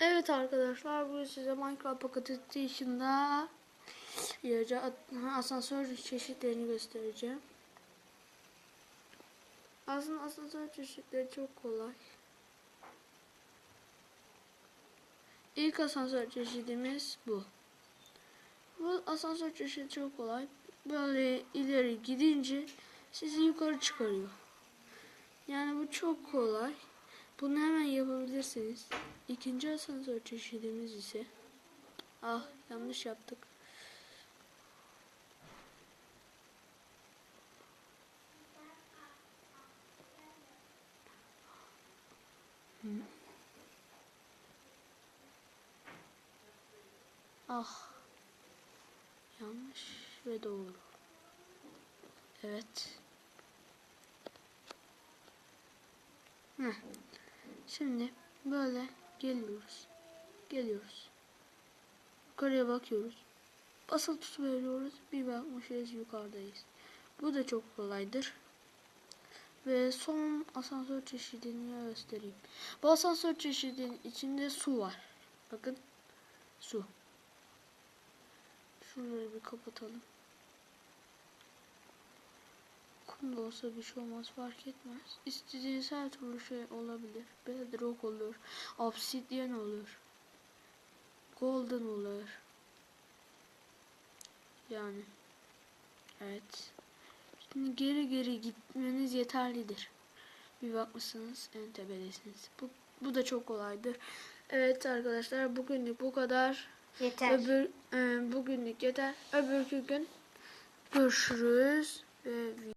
Evet arkadaşlar bugün size Minecraft Pocket Edition'da asansör çeşitlerini göstereceğim. Aslında asansör çeşitleri çok kolay. İlk asansör çeşidimiz bu. Bu asansör çeşidi çok kolay. Böyle ileri gidince sizi yukarı çıkarıyor. Yani bu çok kolay. Bunu hemen yapabilirsiniz. İkinci asansör çeşidimiz ise ah yanlış yaptık. Hı. Ah yanlış ve doğru. Evet. Heh. Şimdi böyle geliyoruz. Geliyoruz. Yukarıya bakıyoruz. Basılı tutu. Bir bakmışız yukarıdayız. Bu da çok kolaydır. Ve son asansör çeşidini göstereyim. Bu asansör çeşidinin içinde su var. Bakın su. Şunları bir kapatalım. Kum da olsa bir şey olmaz fark etmez. İstediğiniz her türlü şey olabilir. Bedrock olur. Obsidian olur. Golden olur. Yani. Evet. Şimdi geri geri gitmeniz yeterlidir. Bir bakmışsınız en tepedesiniz. Bu, bu da çok kolaydır. Evet arkadaşlar bugünlük bu kadar. Yeter. Öbür, e, bugünlük yeter. Öbürkü gün görüşürüz. Ve